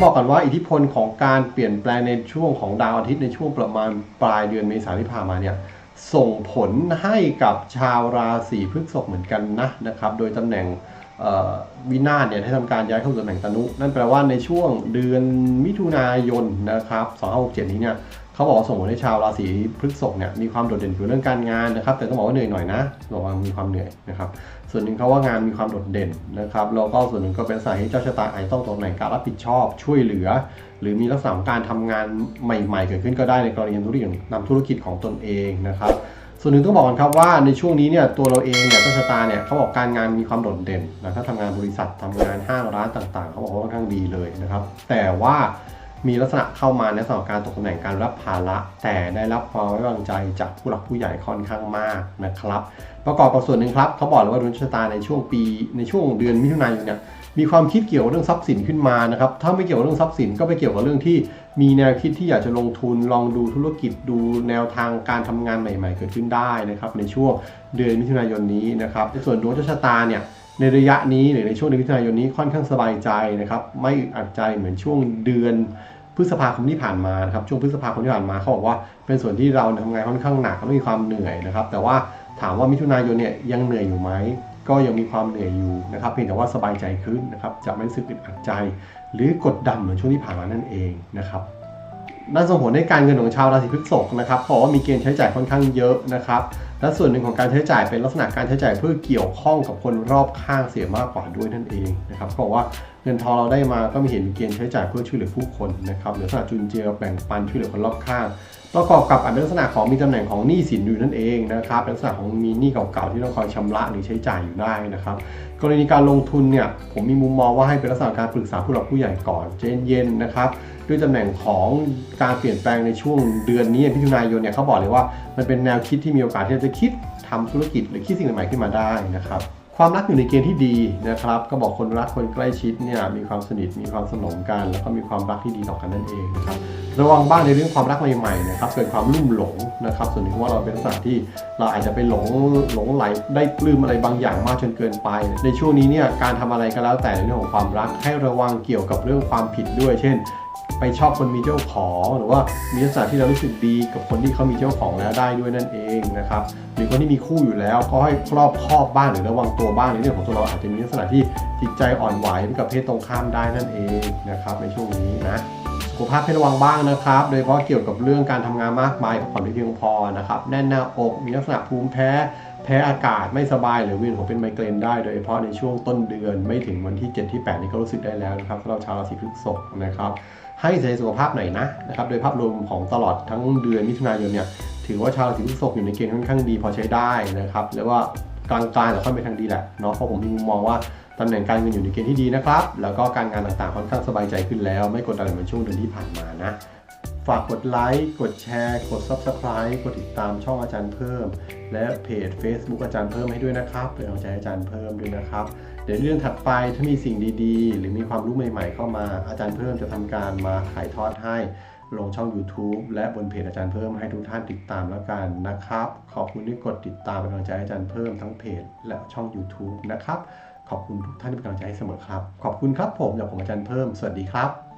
ต้องบอกกันว่าอิทธิพลของการเปลี่ยนแปลงในช่วงของดาวอาทิตย์ในช่วงประมาณปลายเดือนเมษายนที่ผ่านมาเนี่ยส่งผลให้กับชาวราศีพฤษภเหมือนกันนะนะครับ โดยตำแหน่งวินาศเนี่ยให้ทำการย้ายเข้าสู่ตำแหน่งตนุ นั่นแปลว่าในช่วงเดือนมิถุนายนนะครับ 2567 นี้เนี่ย เขาบอกว่าส่งผลให้ชาวราศีพฤษภเนี่ยมีความโดดเด่นเกี่ยวเรื่องการงานนะครับ แต่ต้องบอกว่าเหนื่อยหน่อยนะบอกว่ามีความเหนื่อยนะครับ ส่วนหนึ่งเขาว่างานมีความโดดเด่นนะครับแล้วก็ส่วนหนึ่งก็เป็นสาเหตุเจ้าชะตาอาจต้องตกในการรับผิดชอบช่วยเหลือ หรือมีลักษณะการทำงานใหม่ๆ เกิดขึ้นก็ได้ในกรณีธุรกิจนำธุรกิจของตนเองนะครับส่วนหนึ่งต้องบอกกันครับว่าในช่วงนี้เนี่ยตัวเราเองเนี่ยเจ้าชะตาเนี่ยเขาบอกการงานมีความโดดเด่นนะถ้าทำงานบริษัททำงานห้างร้านต่างๆ เขาบอกว่าค่อนข้างดีเลยนะครับ แต่ว่า มีลักษณะเข้ามาในลักษณะของการตกตำแหน่งการรับภาระ แต่ได้รับความไว้วางใจจากผู้หลักผู้ใหญ่ค่อนข้างมากนะครับ ประกอบกับส่วนหนึ่งครับเขาบอกเลยว่าดวงชะตาในช่วงปีในช่วงเดือนมิถุนายนเนี่ยมีความคิดเกี่ยวกับเรื่องทรัพย์สินขึ้นมานะครับ ถ้าไม่เกี่ยวกับเรื่องทรัพย์สินก็ไปเกี่ยวกับเรื่องที่มีแนวคิดที่อยากจะลงทุนลองดูธุรกิจดูแนวทางการทำงานใหม่ ๆ เกิดขึ้นได้นะครับในช่วงเดือนมิถุนายนนี้นะครับในส่วนดวงชะตาเนี่ยในระยะนี้หรือในช่วงเดือนมิถุนายนนี้ค่อนข้างสบายใจนะครับไม่อัดใจเหมือนช่วงเดือนพฤษภาคมที่ผ่านมานะครับช่วงพฤษภาคมที่ผ่านมาเขาบอกว่าเป็นส่วนที่เราเนี่ยทำงานค่อนข้างหนักและมีความเหนื่อยนะครับ แต่ว่าถามว่ามิถุนายนเนี่ยยังเหนื่อยอยู่ไหมก็ยังมีความเหนื่อยอยู่นะครับเพียงแต่ว่าสบายใจขึ้นนะครับจะไม่รู้สึกอึดอัดใจ หรือกดดันเหมือนช่วงที่ผ่านมานั่นเองนะครับ นั่นส่งผลให้การเงินของชาวราศีพฤษภนะครับเพราะว่ามีเกณฑ์ใช้จ่ายค่อนข้างเยอะนะครับและส่วนหนึ่งของการใช้จ่ายเป็นลักษณะการใช้จ่ายเพื่อเกี่ยวข้องกับคนรอบข้างเสียมากกว่าด้วยนั่นเองนะครับเพราะว่าเงินทองเราได้มาก็มีเห็นมีเกณฑ์ใช้จ่ายเพื่อช่วยเหลือผู้คนนะครับหรือลักษณะจุนเจือแบ่งปันช่วยเหลือคนรอบข้าง ประกอบกับอาจเป็นลักษณะของมีตำแหน่งของหนี้สินอยู่นั่นเองนะครับเป็นลักษณะของมีหนี้เก่าๆที่ต้องคอยชำระหรือใช้จ่ายอยู่ได้นะครับ กรณีการลงทุนเนี่ยผมมีมุมมองว่าให้เป็นลักษณะการปรึกษาผู้หลักผู้ใหญ่ก่อนใจเย็นๆนะครับด้วยตำแหน่งของการเปลี่ยนแปลงในช่วงเดือนนี้พิถุนายนเนี่ยเขาบอกเลยว่ามันเป็นแนวคิดที่มีโอกาสที่จะคิดทำธุรกิจหรือคิดสิ่งใหม่ๆขึ้นมาได้นะครับ ความรักอยู่ในเกณฑ์ที่ดีนะครับ ก็บอกคนรักคนใกล้ชิดเนี่ยมีความสนิทมีความสนมกัน แล้วก็มีความรักที่ดีต่อกันนั่นเองนะครับระวังบ้างในเรื่องความรักใหม่ๆนะครับเกิดความลุ่มหลงนะครับส่วนหนึ่งว่าเราเป็นลักษณะที่เราอาจจะไปหลงหลงไหลได้ปลื้มอะไรบางอย่างมากจนเกินไป ในช่วงนี้เนี่ยการทำอะไรก็แล้วแต่ในเรื่องของความรักให้ระวังเกี่ยวกับเรื่องความผิดด้วย เช่น ไปชอบคนมีเจ้าของ หรือว่ามีลักษณะที่เรารู้สึกดีกับคนที่เขามีเจ้าของแล้วได้ด้วยนั่นเองนะครับหรือคนที่มีคู่อยู่แล้วก็ให้ครอบครอบบ้างหรือระวังตัวบ้างในเรื่องของตัวเราอาจจะมีลักษณะที่จิตใจอ่อนไหวกับเพศตรงข้ามได้นั่นเองนะครับในช่วงนี้นะสุขภาพให้ระวังบ้างนะครับ โดยเฉพาะเกี่ยวกับเรื่องการทำงานมากมายกับผ่อนไม่เพียงพอนะครับแน่นหน้าอกมีลักษณะภูมิแพ้ แพ้อากาศไม่สบายหรือเวียนหัวเป็นไมเกรนได้โดยเฉพาะในช่วงต้นเดือนไม่ถึงวันที่ 7 ที่ 8 นี่ก็รู้สึกได้แล้วนะครับสำหรับชาวราศีพฤษภนะครับให้ใส่สุขภาพหน่อยนะนะครับโดยภาพรวมของตลอดทั้งเดือนมิถุนายนเนี่ยถือว่าชาวราศีพฤษภอยู่ในเกณฑ์ค่อนข้างดีพอใช้ได้นะครับเรียกว่ากลางๆแต่ค่อนไปทางดีแหละเนาะเพราะผมมีมุมมองว่าตำแหน่งการเงินอยู่ในเกณฑ์ที่ดีนะครับแล้วก็การงานต่างๆค่อนข้างสบายใจขึ้นแล้ว ไม่กดดันเหมือนช่วงเดือนที่ผ่านมานะ ฝากกดไลค์ กดแชร์ กด Subscribe กดติดตามช่องอาจารย์เพิ่ม และเพจ Facebook อาจารย์เพิ่มให้ด้วยนะครับเป็นกำลังใจให้อาจารย์เพิ่มด้วยนะครับ เดี๋ยวเรื่องถัดไปถ้ามีสิ่งดีๆ หรือมีความรู้ใหม่ๆ เข้ามาอาจารย์เพิ่มจะทำการมาถ่ายทอดให้ลงช่อง YouTube และบนเพจอาจารย์เพิ่มให้ทุกท่านติดตามแล้วกันนะครับ ขอบคุณที่กดติดตามเป็นกำลังใจให้อาจารย์เพิ่มทั้งเพจและช่อง YouTube นะครับขอบคุณทุกท่านที่เป็นกำลังใจให้เสมอครับ ขอบคุณครับผมจากผมอาจารย์เพิ่ม สวัสดีครับ